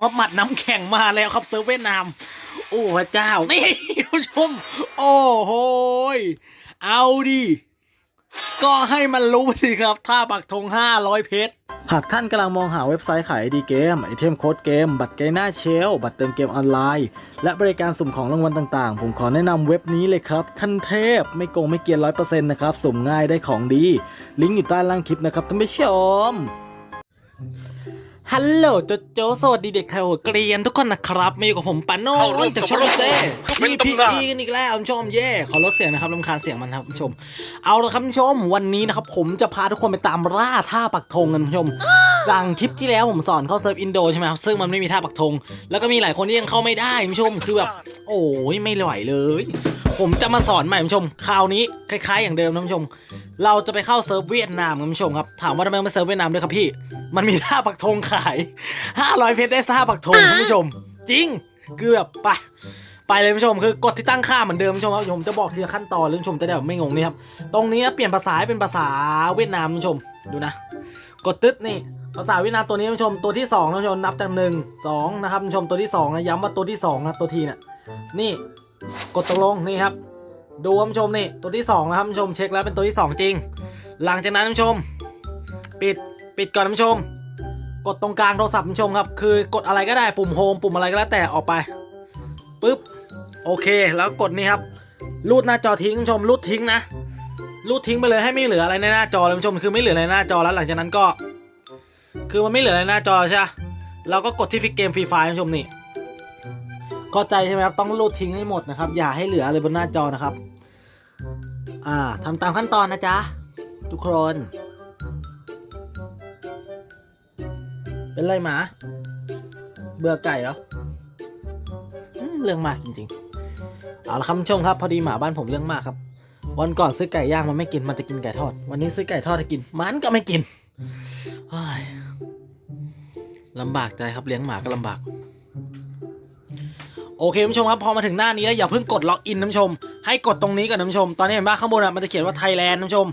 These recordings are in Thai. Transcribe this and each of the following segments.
ครับหมัดน้ำแข็งมาแล้วครับเซิร์ฟเวียดนามโอ้พระเจ้า นี่ผู้ชม โอ้โหเอาดิก็ให้มันรู้สิครับ ถ้าปักธง 500 เพชร หากท่านกำลังมองหาเว็บไซต์ขายไอดีเกม ไอเทมโค้ดเกม บัตรเกมหน้าเชล บัตรเติมเกมออนไลน์ และบริการสุ่มของรางวัลต่างๆ ผมขอแนะนำเว็บนี้เลยครับ ขั้นเทพ ไม่โกงไม่เกียนร้อยเปอร์เซ็นต์นะครับ สุ่มง่ายได้ของดี ลิงก์อยู่ใต้ล่างคลิปนะครับท่านผู้ชม ฮัลโหลโจโจสวัสดีเด็กไทยหัวเกรียนทุกคนนะครับมาอยู่กับผมปานโน่เข้าร่วมจากช่องสมรภูมิเซ่คือเป็นพีตำนานพีกันอีกแล้วคุณผู้ชมเย่ขอลดเสียงนะครับรำคาญเสียงมันครับคุณผู้ชม เอาละครับคุณผู้ชมวันนี้นะครับผมจะพาทุกคนไปตามล่าท่าปักธงกันคุณผู้ชม หลังคลิปที่แล้วผมสอนเข้าเซิร์ฟอินโดใช่ไหมครับซึ่งมันไม่มีท่าปักธงแล้วก็มีหลายคนที่ยังเข้าไม่ได้คุณผู้ชมคือแบบ โอ้ยไม่ไหวเลย ผมจะมาสอนใหม่คุณผู้ชมคราวนี้คล้ายๆ อย่างเดิมนะคุณผู้ชม เราจะไปเข้าเซิร์ฟเวียดนามคุณผู้ชมครับถามว่าทำไมต้องไปเซิร์ฟเวียดนามด้วยครับพี่ มันมีท่าปักธงขาย500เพชรได้ท่าปักธงคุณผู้ชม จริงคือแบบไปไปเลยคุณผู้ชมคือกดที่ตั้งค่าเหมือนเดิมคุณผู้ชมครับผมจะบอกทีละขั้นตอนเลยคุณผู้ชมจะได้แบบไม่งงนี่ครับตรงนี้เปลี่ยนภาษาเป็นภาษาเวียดนามผู้ชมดูนะ กดตึ๊ดนี่ ภาษาวียดนามตัวนี้คุณผู้ชมตัวที่สองนะคุณผู้ชมนับจากหนึ่งสองนะครับคุณผู้ชมตัวที่สองนะย้ำว่าตัวที่สองนะตัวทีน่ะนี่กดตกลงนี่ครับ ดูคุณผู้ชมนี่ตัวที่สองนะครับคุณผู้ชมเช็คแล้วเป็นตัวที่สองจริง หลังจากนั้นคุณผู้ชม ปิดปิดก่อนคุณผู้ชม กดตรงกลางโทรศัพท์คุณผู้ชมครับคือกดอะไรก็ได้ปุ่มโฮมปุ่มอะไรก็แล้วแต่ออกไปปุ๊บโอเค แล้วกดนี่ครับรูดหน้าจอทิ้งคุณผู้ชมรูดทิ้งนะรูดทิ้งไปเลยให้ไม่เหลืออะไรในหน้าจอเลยคุณผู้ชมคือไม่เหลืออะไรในหน้าจอแล้วหลังจากนั้นก็ คือมันไม่เหลืออะไรในหน้าจอใช่ปะเราก็กดที่ฟิกเกมฟรีไฟคุณผู้ชมนี่เข้าใจใช่ไหมครับต้องรูดทิ้งให้หมดนะครับ อย่าให้เหลืออะไรบนหน้าจอนะครับ อ่าทำตามขั้นตอนนะจ๊ะทุกคน เป็นไรหมา เบื่อไก่เหรอเรื่องมากจริงๆ เอาละครับชมครับ พอดีหมาบ้านผมเรื่องมากครับ วันก่อนซื้อไก่ย่างมันไม่กินมันจะกินไก่ทอด วันนี้ซื้อไก่ทอดให้กิน มันก็ไม่กินเฮ้ ลำบากใจครับเลี้ยงหมาก็ลำบาก โอเคคุณผู้ชมครับพอมาถึงหน้านี้แล้วอย่าเพิ่งกดล็อกอินท่านผู้ชม ให้กดตรงนี้ก่อนท่านผู้ชม ตอนนี้เห็นป่ะข้างบนอะมันจะเขียนว่าไทยแลนด์ท่านผู้ชม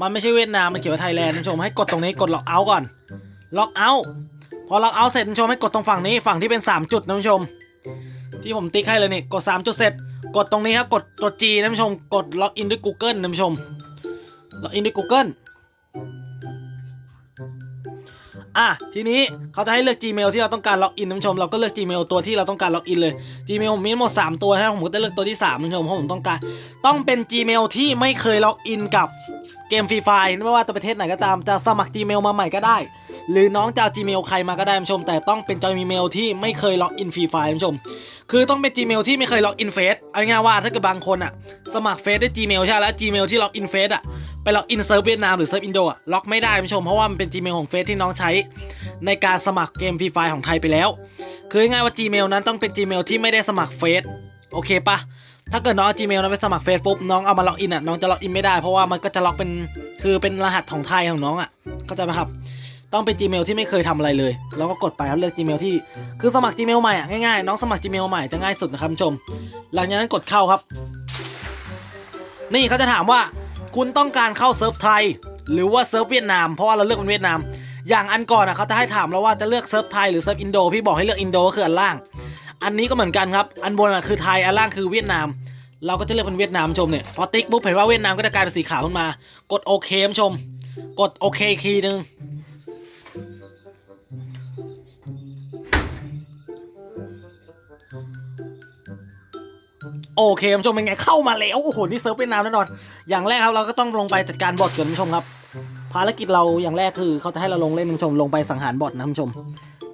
มันไม่ใช่เวียดนามมันเขียนว่าไทยแลนด์ท่านผู้ชมให้กดตรงนี้กดล็อกเอาท์ก่อนล็อกเอาท์พอล็อกเอาท์เสร็จท่านผู้ชมให้กดตรงฝั่งนี้ฝั่งที่เป็น 3 จุดท่านผู้ชม ที่ผมติ๊กให้เลยนี่กด 3 จุดเสร็จ กดตรงนี้ครับกดตัว G ท่านผู้ชมกดล็อกอินด้วย Google ท่านผู้ชมล็อกอินด้วย Google อะทีนี้เขาจะให้เลือก Gmail ที่เราต้องการล็อกอินท่านผู้ชมเราก็เลือก Gmail ตัวที่เราต้องการล็อกอินเลย Gmail ผมมีทั้งหมด 3 ตัวให้ผมก็จะเลือกตัวที่3ท่านผู้ชมเพราะผมต้องการ ต้องเป็น Gmail ที่ไม่เคยล็อกอินกับเกมฟรีไฟไม่ว่าจะประเทศไหนก็ตามจะสมัคร Gmail มาใหม่ก็ได้ หรือน้องจะเอา Gmail ใครมาก็ได้ท่านผู้ชม แต่ต้องเป็น Gmail ที่ไม่เคยล็อกอินฟรีไฟท่านผู้ชม คือต้องเป็น Gmail ที่ไม่เคยล็อกอินเฟซเอาง่ายว่าถ้าเกิดบางคนอะสมัครเฟซด้วย Gmail ใช่แล้ว Gmail ที่ล็อกอินเฟซอะไปล็อกอินเซิร์ฟเวียดนามหรือเซิร์ฟอินโดอะล็อกไม่ได้ท่านผู้ชมเพราะว่ามันเป็น Gmail ของเฟซที่น้องใช้ ในการสมัครเกมฟรีไฟล์ของไทยไปแล้ว คือง่ายว่า Gmail นั้นต้องเป็น Gmail ที่ไม่ได้สมัครเฟซโอเคปะถ้าเกิดน้อง Gmail นั้นไปสมัครเฟซปุ๊บน้องเอามาล็อกอินอะน้องจะล็อกอินไม่ได้เพราะว่ามันก็จะล็อกเป็นคือเป็นรหัสของไทยของน้องอะเข้าใจไหมครับ ต้องเป็น Gmail ที่ไม่เคยทำอะไรเลย แล้วก็กดไปครับเลือก Gmail ที่คือสมัคร Gmail ใหม่อะง่ายๆน้องสมัคร Gmail ใหม่จะง่ายสุดนะครับผู้ชม หลังจากนั้นกดเข้าครับ นี่เขาจะถามว่า คุณต้องการเข้าเซิร์ฟไทย หรือว่าเซิร์ฟเวียดนามเพราะว่าเราเลือกเป็นเวียดนาม อย่างอันก่อนอะเขาจะให้ถามเราว่าจะเลือกเซิร์ฟไทยหรือเซิร์ฟอินโดพี่บอกให้เลือกอินโดก็คืออันล่าง อันนี้ก็เหมือนกันครับอันบนอะคือไทยอันล่างคือเวียดนามเราก็จะเลือกเป็นเวียดนามชมเนี่ยพอติ๊กปุ๊บเห็นว่าเวียดนามก็จะกลายเป็นสีขาวขึ้นมา กดโอเคชม กดโอเคอีกทีนึง โอเคคุณผู้ชมเป็นไงเข้ามาแล้วโอ้โหนี่เซิร์ฟเวียดนามแน่นอน อย่างแรกครับเราก็ต้องลงไปจัดการบอทก่อนคุณผู้ชมครับ ภารกิจเราอย่างแรกคือเขาจะให้เราลงเล่นคุณผู้ชมลงไปสังหารบอทนะคุณผู้ชม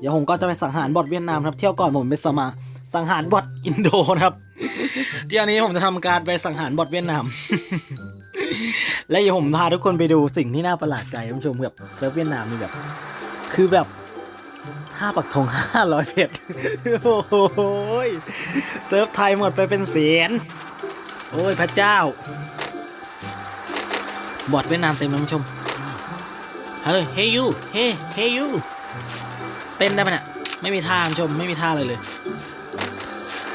เดี๋ยวผมก็จะไปสังหารบอทเวียดนามครับเที่ยวก่อนผมไปสมาสังหารบอทอินโดนะครับเที่ยวนี้ผมจะทำการไปสังหารบอทเวียดนาม และเดี๋ยวผมพาทุกคนไปดูสิ่งที่น่าประหลาดใจคุณผู้ชมแบบเซิร์ฟเวียดนามนี่แบบ คือแบบ ห้าปักธงห้าร้อยเพชรโอ้โหยเซิร์ฟไทยหมดไปเป็นแสนโอ้ยพระเจ้า บอทเวียดนามเต็มเลยคุณผู้ชม เฮ้ย เฮยู เฮ้เฮยู เต้นได้ปะเนี่ยไม่มีท่าคุณผู้ชม ไม่มีท่าอะไรเลย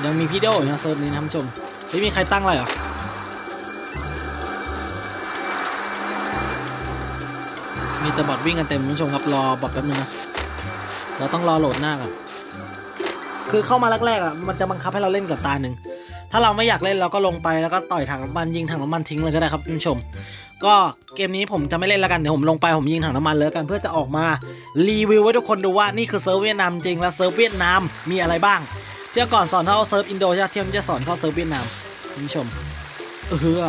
ยังมีพี่โดอยู่นะเซิร์ฟนี้นะคุณผู้ชมไม่มีใครตั้งอะไรหรอมีแต่บอทวิ่งกันเต็มคุณผู้ชมครับรอบอทแป๊บนึงนะ เราต้องรอโหลดหน้าก่อนคือเข้ามาแรกๆอะมันจะบังคับให้เราเล่นกับตาหนึ่งถ้าเราไม่อยากเล่นเราก็ลงไปแล้วก็ต่อยถังน้ำมันยิงถังน้ำมันทิ้งเลยก็ได้ครับคุณผู้ชม ก็เกมนี้ผมจะไม่เล่นแล้วกันเดี๋ยวผมลงไปผมยิงถังน้ำมันเลยกันเพื่อจะออกมารีวิวให้ทุกคนดูว่านี่คือเซิร์ฟเวียดนามจริงแล้วเซิร์ฟเวียดนามมีอะไรบ้างเที่ยวก่อนสอนเข้าเซิร์ฟอินโดใช่เที่ยวนี้จะสอนเข้าเซิร์ฟเวียดนามคุณผู้ชมเออ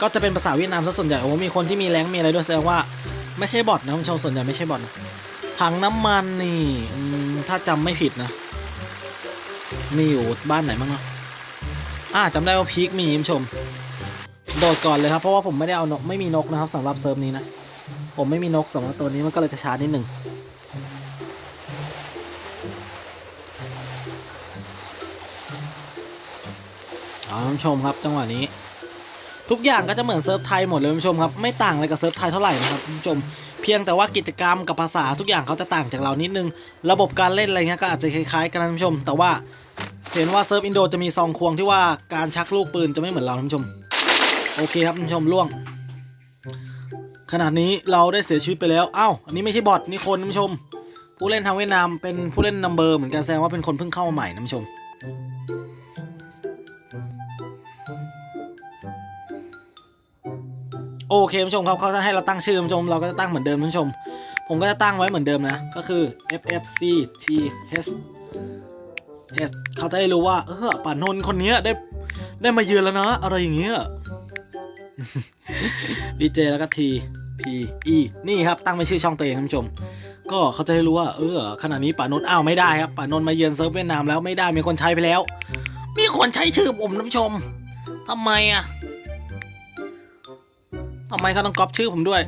ก็จะเป็นภาษาเวียดนามซะส่วนใหญ่โอ้มีคนที่มีแรงมีอะไรด้วยแสดงว่าไม่ใช่บอทนะคุณผู้ชมส่วนใหญ่ไม่ใช่บอทนะ ถังน้ำมันนี่ถ้าจำไม่ผิดนะ มีอยู่บ้านไหนบ้างเนาะอ่าจำได้ว่าพีคมีคุณผู้ชม โดดก่อนเลยครับ เพราะว่าผมไม่ได้เอานกไม่มีนกนะครับสำหรับเซิร์ฟนี้นะ ผมไม่มีนกสำหรับตัวนี้มันก็เลยจะช้านิดหนึ่งเอาท่านผู้ชมครับจังหวะนี้ ทุกอย่างก็จะเหมือนเซิร์ฟไทยหมดเลยคุณผู้ชมครับ ไม่ต่างอะไรกับเซิร์ฟไทยเท่าไหร่นะครับคุณผู้ชม เพียงแต่ว่ากิจกรรมกับภาษาทุกอย่างเขาจะต่างจากเรานิดนึง ระบบการเล่นอะไรเงี้ยก็อาจจะคล้ายๆกันนะคุณผู้ชม แต่ว่าเห็นว่าเซิร์ฟอินโดจะมีซองควงที่ว่าการชักลูกปืนจะไม่เหมือนเราท่านผู้ชม โอเคครับท่านผู้ชมล่วง ขนาดนี้เราได้เสียชีวิตไปแล้วอ้าวอันนี้ไม่ใช่บอทนี่คนท่านผู้ชม ผู้เล่นทางเวียดนามเป็นผู้เล่นนัมเบอร์เหมือนกันแสดงว่าเป็นคนเพิ่งเข้ามาใหม่ท่านผู้ชม โอเคท่านผู้ชมครับเขาจะให้เราตั้งชื่อท่านผู้ชมเราก็จะตั้งเหมือนเดิมท่านผู้ชม ผมก็จะตั้งไว้เหมือนเดิมนะ ก็คือ FFC T H S เขาจะได้รู้ว่าเออป่านนท์คนนี้ได้ได้มาเยือนแล้วนะ อะไรอย่างเงี้ยดีเจแล้วก็ T P E นี่ครับตั้งเป็นชื่อช่องตัวเองท่านผู้ชม ก็เขาจะได้รู้ว่าเออขณะนี้ป่านนท์อ้าวไม่ได้ครับป่านนท์มาเยือนเซิร์ฟเวียดนามแล้วไม่ได้มีคนใช้ไปแล้ว มีคนใช้ชื่อผมท่านผู้ชมทำไมอะ ทำไมเขาต้องก๊อปชื่อผมด้วย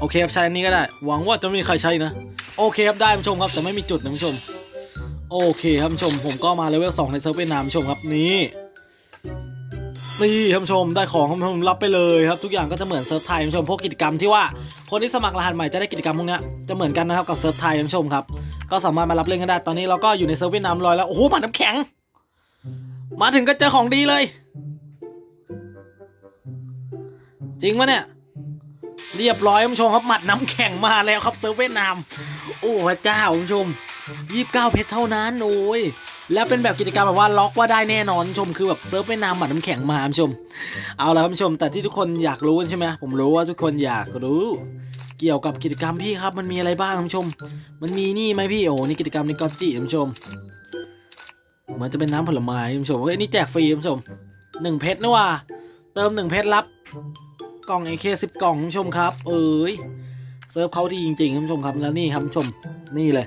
โอเคครับใช้อันนี้ก็ได้ หวังว่าจะไม่มีใครใช้นะ โอเคครับได้ผู้ชมครับแต่ไม่มีจุดนะผู้ชม โอเคครับผู้ชมผมก็มาเลเวลสองในเซิร์ฟเวียดนามผู้ชมครับนี่นี่ท่านผู้ชมได้ของท่านผู้ชมรับไปเลยครับ ทุกอย่างก็จะเหมือนเซิร์ฟไทยท่านผู้ชมพวกกิจกรรมที่ว่าคนที่สมัครรหัสใหม่จะได้กิจกรรมพวกนี้จะเหมือนกันนะครับกับเซิร์ฟไทยท่านผู้ชมครับ ก็สามารถมารับเล่นกันได้ตอนนี้เราก็อยู่ในเซิร์ฟเวียดนามลอยแล้วโอ้โหหมาน้ำแข็ง มาถึงก็เจอของดีเลย จริงปะเนี่ย เรียบร้อยคุณผู้ชมครับหมัดน้ำแข็งมาแล้วครับเซิร์ฟเวียดนาม โอ้พระเจ้าคุณผู้ชมยี่สิบเก้าเพชรเท่านั้นโอ้ยแล้วเป็นแบบกิจกรรมแบบว่าล็อกว่าได้แน่นอนชมคือแบบเซิร์ฟเวียดนามหมัดน้ำแข็งมาคุณผู้ชม เอาละครับคุณผู้ชม แต่ที่ทุกคนอยากรู้กันใช่ไหมผมรู้ว่าทุกคนอยากรู้ เกี่ยวกับกิจกรรมพี่ครับมันมีอะไรบ้างคุณผู้ชม มันมีนี่ไหมพี่โอ้นี่กิจกรรมนี่ก็จิคุณผู้ชม เหมือนจะเป็นน้ำผลไม้คุณผู้ชมเฮ้ยนี่แจกฟรีคุณผู้ชมหนึ่งเพชรนะว่าเติมหนึ่งเพชรรับ กล่อง AK สิบกล่องคุณผู้ชมครับ เอ้ยเซิร์ฟเขาดีจริงๆคุณผู้ชมครับแล้วนี่ครับคุณผู้ชมนี่เลย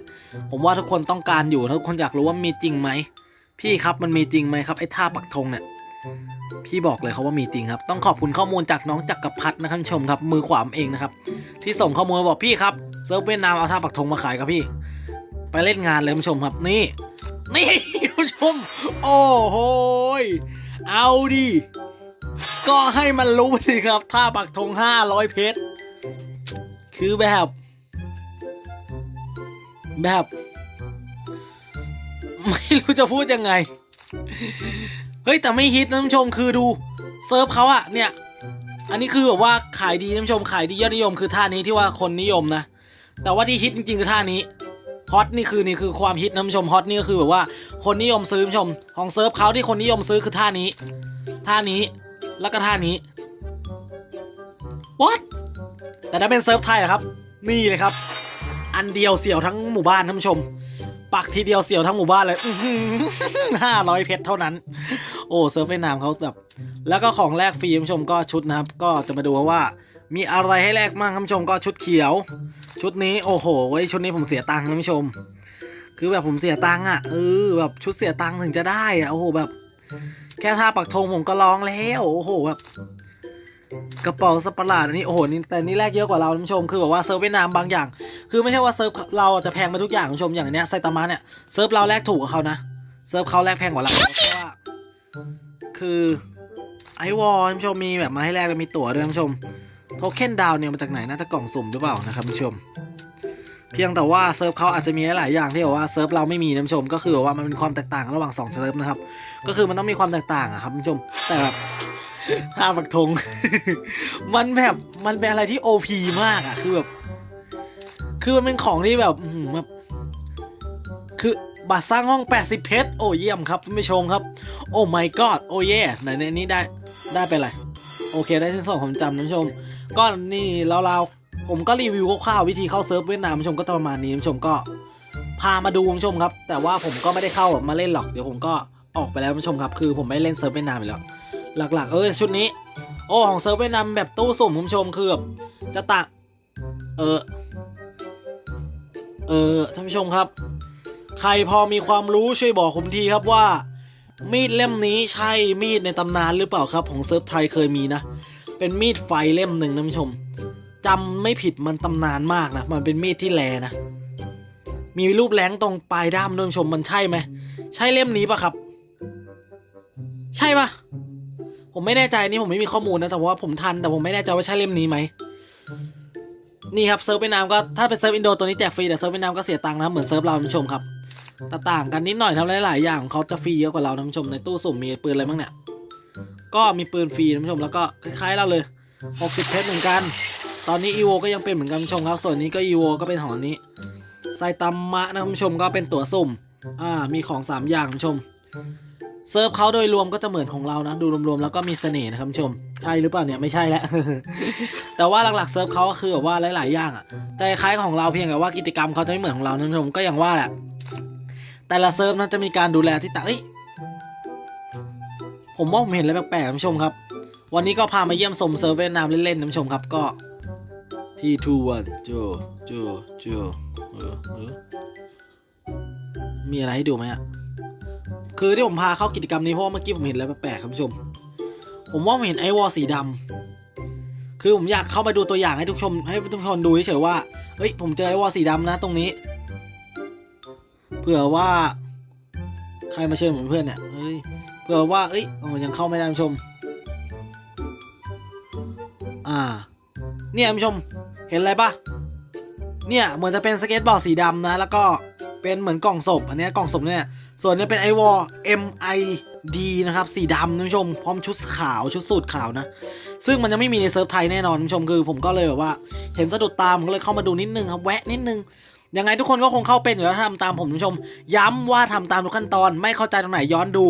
ผมว่าทุกคนต้องการอยู่ทุกคนอยากรู้ว่ามีจริงไหมพี่ครับมันมีจริงไหมครับไอ้ท่าปักธงเนี่ยพี่บอกเลยครับว่ามีจริงครับ ต้องขอบคุณข้อมูลจากน้องจักรพัฒน์นะครับคุณผู้ชมครับ มือขวามเองนะครับ ที่ส่งข้อมูลมาบอกพี่ครับเซิร์ฟเวียดนามเอาท่าปักธงมาขายครับพี่ ไปเล่นงานเลยคุณผู้ชมครับนี่ นี่ผู้ชม โอ้โหยเอาดิ ก็ให้มันรู้สิครับท่าปักธงห้าร้อยเพชร คือแบบ แบบ ไม่รู้จะพูดยังไง เฮ้ย แต่ไม่ฮิตนะท่านชมคือดู เซิร์ฟเขาอะเนี่ย อันนี้คือแบบว่าขายดีท่านชมขายดียอดนิยมคือท่านี้ที่ว่าคนนิยมนะ แต่ว่าที่ฮิตจริงๆคือท่านี้ ฮอตนี่คือนี่คือความฮิตนะผู้ชมฮอตนี่ก็คือแบบว่าคนนิยมซื้อนผู้ชมของเซิร์ฟเขาที่คนนิยมซื้อคือท่านี้ ท่านี้แล้วก็ท่านี้ what แต่ถ้าเป็นเซิร์ฟไทยอะครับ นี่เลยครับ อันเดียวเสี่ยวทั้งหมู่บ้านท่านผู้ชม ปักทีเดียวเสี่ยวทั้งหมู่บ้านเลยห้าร้อยเพชรเท่านั้น โอ้เซิร์ฟเวียดนามเขาแบบ แล้วก็ของแรกฟรีท่านผู้ชมก็ชุดนะครับ ก็จะมาดูว่า มีอะไรให้แลกบ้างท่านผู้ชมก็ชุดเขียว ชุดนี้โอ้โหเว้ยชุดนี้ผมเสียตังค์นะท่านผู้ชม คือแบบผมเสียตังค์อะเออแบบชุดเสียตังค์ถึงจะได้อะโอ้โหแบบ แค่ท่าปักธงผมก็ร้องแล้วโอ้โหแบบกระเป๋าสัตว์ประหลาดอันนี้โอ้โหนี่แต่นี่แรกเยอะกว่าเราท่านผู้ชมคือแบบว่าเซิร์ฟเวียดนามบางอย่าง คือไม่ใช่ว่าเซิร์ฟเราจะแพงไปทุกอย่างท่านผู้ชมอย่างเนี้ยไซตามะเนี่ยเซิร์ฟเราแรกถูกกว่าเขานะเซิร์ฟเขาแรกแพงกว่าเราเพราะว่าคือไอวอลท่านผู้ชมมีแบบมาให้แรกแล้วมีตั๋วด้วยท่านผู้ชม โทเค็นดาวเนี่ยมาจากไหนน่าจะกล่องสุ่มหรือเปล่านะครับท่านผู้ชม เพียงแต่ว่าเซิร์ฟเขาอาจจะมีหลายอย่างที่แบบว่าเซิร์ฟเราไม่มีนะผู้ชม ก็คือว่ามันเป็นความแตกต่างระหว่างสองเซิร์ฟนะครับ ก็คือมันต้องมีความแตกต่างอะครับท่านผู้ชม แต่แบบท่าปักธงมันแบบมันเป็นอะไรที่โอพีมากอะคือแบบ คือมันเป็นของที่แบบแบบคือบัตรสร้างห้อง 80 เพชร โอ้เยี่ยมครับท่านผู้ชมครับ โอ้ my god โอ้เย่ไหนในนี้ได้ได้ไปอะไร โอเคได้ที่สองผมจำนผู้ชม ก็นี่เราๆผมก็รีวิวคร่าวๆวิธีเข้าเซิร์ฟเวียดนามผู้ชมก็ประมาณนี้ผู้ชมก็พามาดูผู้ชมครับ แต่ว่าผมก็ไม่ได้เข้ามาเล่นหรอกเดี๋ยวผมก็ออกไปแล้วผู้ชมครับ คือผมไม่เล่นเซิร์ฟเวียดนามอีกแล้วหลักๆ เออชุดนี้ โอ้ของเซิร์ฟเวียดนามแบบตู้สุ่มผู้ชมคือแบบจะตะเออเออท่านผู้ชมครับ ใครพอมีความรู้ช่วยบอกผมทีครับว่ามีดเล่มนี้ใช่มีดในตำนานหรือเปล่าครับ ของเซิร์ฟไทยเคยมีนะ เป็นมีดไฟเล่มหนึ่งนะท่านผู้ชมจำไม่ผิดมันตำนานมากนะ มันเป็นมีดที่แลนะ มีรูปแหลงตรงปลายด้ามด้วยท่านผู้ชมมันใช่ไหม ใช่เล่มนี้ปะครับ ใช่ปะผมไม่แน่ใจนี่ผมไม่มีข้อมูลนะแต่ว่าผมทันแต่ผมไม่แน่ใจว่าใช่เล่มนี้ไหมนี่ครับเซิร์ฟเวียดนามก็ถ้าเป็นเซิร์ฟอินโดตัวนี้แจกฟรีแต่เซิร์ฟเวียดนามก็เสียตังค์นะเหมือนเซิร์ฟเราท่านผู้ชมครับต่ต่างกันนิดหน่อยทำหลายๆอย่างของเขาจะฟรีเยอะกว่าเราท่านผู้ชมในตู้สุ่มมีปืนอะไรบ้างเนี่ย ก็มีปืนฟรีท่านผู้ชมแล้วก็คล้ายๆเราเลย 60 เพชรเหมือนกัน ตอนนี้อีโวก็ยังเป็นเหมือนกันท่านผู้ชมครับ ส่วนนี้ก็อีโวก็เป็นหอนี้ไซตัมมะนะท่านผู้ชมก็เป็นตั๋วสุ่ม อ่า มีของสามอย่างท่านผู้ชม เซิร์ฟเขาโดยรวมก็จะเหมือนของเรานะ ดูรวมๆแล้วก็มีเสน่ห์นะครับคุณผู้ชม ใช่หรือเปล่าเนี่ยไม่ใช่แล้ว แต่ว่าหลักๆเซิร์ฟเขาก็คือแบบว่าหลายๆอย่างอะจะคล้ายของเราเพียงแต่ว่ากิจกรรมเขาจะไม่เหมือนของเรานะคุณผู้ชมก็อย่างว่าแหละแต่ละเซิร์ฟนั้นจะมีการดูแลที่ต่าง ผมว่าผมเห็นอะไรแปลกๆคุณผู้ชมครับ วันนี้ก็พามาเยี่ยมชมเซิร์ฟเวียดนามเล่นๆนะคุณผู้ชมครับก็ที่ทูวันโจโจโจเออเออมีอะไรให้ดูไหมอะคือที่ผมพาเข้ากิจกรรมนี้เพราะว่าเมื่อกี้ผมเห็นอะไรแปลกๆครับผู้ชม ผมว่าผมเห็นไอวอลสีดำคือผมอยากเข้ามาดูตัวอย่างให้ทุกชม ให้ทุกคนดูเฉยๆว่าเฮ้ยผมเจอไอวอลสีดำนะตรงนี้เผื่อว่า ใครมาเชิญผมเป็นเพื่อนเนี่ยเฮ้ย เผื่อว่า เอ้ยอยังเข้าไม่ได้ผู้ชม อ่า เนี่ยผู้ชม เห็นอะไรปะเนี่ย เหมือนจะเป็นสเก็ตบอร์ดสีดำนะ แล้วก็เป็นเหมือนกล่องศพ อันนี้กล่องศพเนี่ย ส่วนนี้เป็นไอวอล MID นะครับ สีดำนะผู้ชม พร้อมชุดขาว ชุดสูทขาวนะ ซึ่งมันจะไม่มีในเซิร์ฟไทยแน่นอนคุณผู้ชม คือ ผมก็เลยแบบว่า เห็นสะดุดตา ผมก็เลยเข้ามาดูนิดนึงครับ แวะนิดนึง ยังไงทุกคนก็คงเข้าเป็นอยู่แล้วถ้าทำตามผมคุณผู้ชม ย้ำว่าทำตามทุกขั้นตอนไม่เข้าใจตรงไหนย้อนดู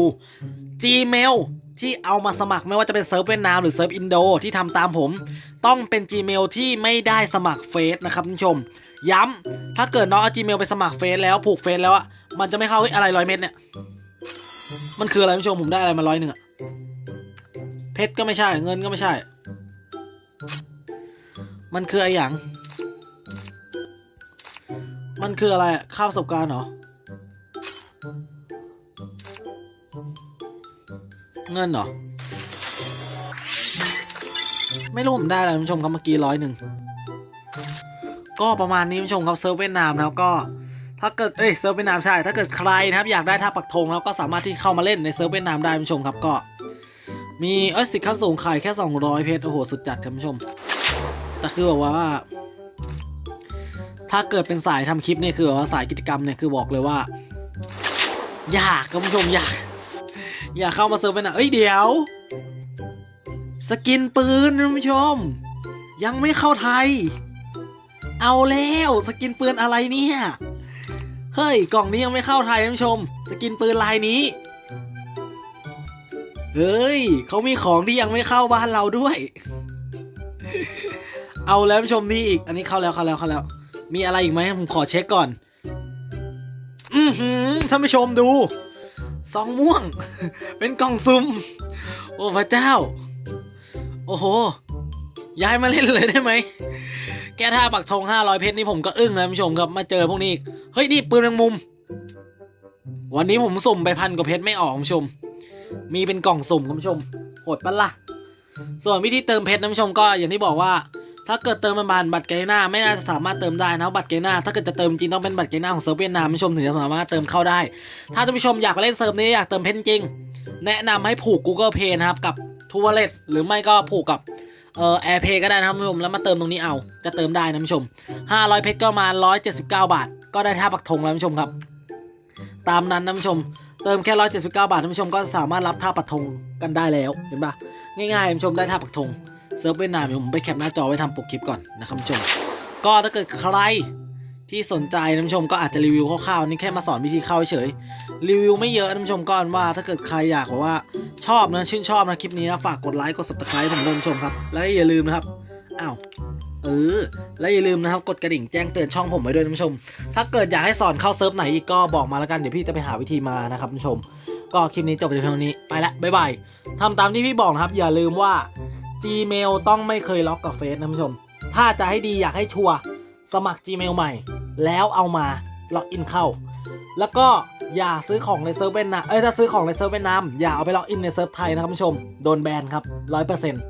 Gmail ที่เอามาสมัครไม่ว่าจะเป็นเซิร์ฟเวียดนามหรือเซิร์ฟอินโดที่ทำตามผม ต้องเป็น Gmail ที่ไม่ได้สมัครเฟซนะครับคุณผู้ชม ย้ำถ้าเกิดน้องเอา Gmail ไปสมัครเฟซแล้วผูกเฟซแล้วอะมันจะไม่เข้าเฮ้ยอะไรร้อยเม็ดเนี่ย มันคืออะไรคุณผู้ชมผมได้อะไรมาร้อยหนึ่งอะเพชรก็ไม่ใช่เงินก็ไม่ใช่ มันคืออะไรอย่าง มันคืออะไรอะค่าประสบการณ์เหรอ เงินเหรอ ไม่รู้ผมได้อะไรคุณผู้ชมครับเมื่อกี้ร้อยหนึ่ง ก็ประมาณนี้คุณผู้ชมครับเซิร์ฟเวียดนามแล้วก็ถ้าเกิด เอ้ยเซิร์ฟเวียดนามใช่ ถ้าเกิดใครนะครับอยากได้ท่าปักธงแล้วก็สามารถที่เข้ามาเล่นในเซิร์ฟเวียดนามได้คุณผู้ชมครับก็ มีเออสิทธิ์ขั้นสูงขายแค่ 200 เพชรโอ้โห สุดจัดครับคุณผู้ชม แต่คือแบบว่า ถ้าเกิดเป็นสายทำคลิปเนี่ยคือแบบว่าสายกิจกรรมเนี่ยคือบอกเลยว่า อยากคุณผู้ชมอยาก อยากเข้ามาเซิร์ฟเวียดนามเอ้ยเดี๋ยว สกินปืนคุณผู้ชม ยังไม่เข้าไทย เอาแล้วสกินปืนอะไรเนี่ยเฮ้ยกล่องนี้ยังไม่เข้าไทยท่านผู้ชม สกินปืนลายนี้เฮ้ยเขามีของที่ยังไม่เข้าบ้านเราด้วย เอาแล้วผู้ชมนี่อีก อันนี้เข้าแล้วเข้าแล้วเข้าแล้ว มีอะไรอีกไหมผมขอเช็คก่อน อือหือท่านผู้ชมดู ซองม่วง เป็นกล่องซุ่มโอ้พระเจ้า โอ้โห ย้ายมาเล่นเลยได้ไหม แก้ท่าปักธง500เพชรนี่ผมก็อึ้งนะคุณผู้ชมครับมาเจอพวกนี้ เฮ้ย นี่ปืนแมงมุม วันนี้ผมสุ่มไปพันกว่าเพชรไม่ออกคุณผู้ชม มีเป็นกล่องสุ่มคุณผู้ชมโหดปะละ่ะส่วนวิธีเติมเพชรนะคุณผู้ชมก็อย่างที่บอกว่า ถ้าเกิดเติมประมาณบัตรเกน้าไม่น่าจะสามารถเติมได้นะบัตรเกน้าถ้าเกิดจะเติมจริงต้องเป็นบัตรเกน้าของเซิร์ฟเวียดนามผู้ชมถึงจะสามารถเติมเข้าได้ ถ้าท่านผู้ชมอยากเล่นเซิร์ฟนี้อยากเติมเพชรจริง แนะนำให้ผูก Google Pay นะครับกับทูว a เล t หรือไม่ก็ผูกกับเอ่อ AirPay ก็ได้นะครับผู้ชมแล้วมาเติมตรงนี้เอาจะเติมได้นะคุณผู้ชม 500 เพชรก็มา 179 บาท ก็ได้ท่าปักธงแล้วคุณผู้ชมครับ ตามนั้นนะคุณผู้ชม เติมแค่ 179 บาทท่านผู้ชมก็สามารถรับท่าปักธงกันได้แล้วเห็นปะง่ายๆผู้ชมได้ท่าปักธง เซิร์ฟเวียดนามเดี๋ยวผมไปแคปหน้าจอไว้ทำปกคลิปก่อนนะครับคุณผู้ชม ก็ถ้าเกิดใครที่สนใจท่านผู้ชมก็อาจจะรีวิวคร่าวๆนี่แค่มาสอนวิธีเข้าเฉยรีวิวไม่เยอะท่านผู้ชมก็อันว่าถ้าเกิดใครอยากว่าชอบนะชื่นชอบนะคลิปนี้นะฝากกดไลค์กด subscribe ผมด้วยท่านผู้ชมครับ และอย่าลืมนะครับอ้าวเออและอย่าลืมนะครับกดกระดิ่งแจ้งเตือนช่องผมไว้ด้วยท่านผู้ชม ถ้าเกิดอยากให้สอนเข้าเซิร์ฟไหนอีกก็บอกมาแล้วกันเดี๋ยวพี่จะไปหาวิธีมานะครับท่านผู้ชม ก็คลิปนี้จบไปเพียงเท่านี้ไปละบ๊ายบายทำตามที่พี่บอกนะครับอย่าลืมว่า Gmail ต้องไม่เคยล็อกกับเฟซนะผู้ชม ถ้าจะให้ดีอยากให้ชัวร์สมัคร Gmail ใหม่ แล้วเอามาล็อกอินเข้า แล้วก็อย่าซื้อของในเซิร์ฟเวียดนามเอ้ยถ้าซื้อของในเซิร์ฟเวียดนามอย่าเอาไปล็อกอินในเซิร์ฟไทยนะครับผู้ชมโดนแบนครับร้อยเปอร์เซ็นต์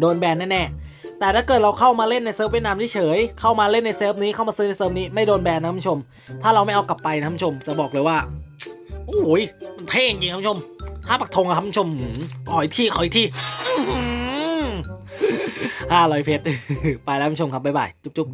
โดนแบนแน่ๆแต่ถ้าเกิดเราเข้ามาเล่นในเซิร์ฟเวียดนามเฉยเข้ามาเล่นในเซิร์ฟนี้เข้ามาซื้อในเซิร์ฟนี้ไม่โดนแบนนะผู้ชม ถ้าเราไม่เอากลับไปนะผู้ชมจะบอกเลยว่าโอ้ยมันเท่จริงครับผู้ชมถ้าปักธงอะครับผู้ชมหืมขออีกทีขออีกที ห้าร้อยเพชร ไปแล้วผู้ชมครับ บ๊ายบาย จุ๊บ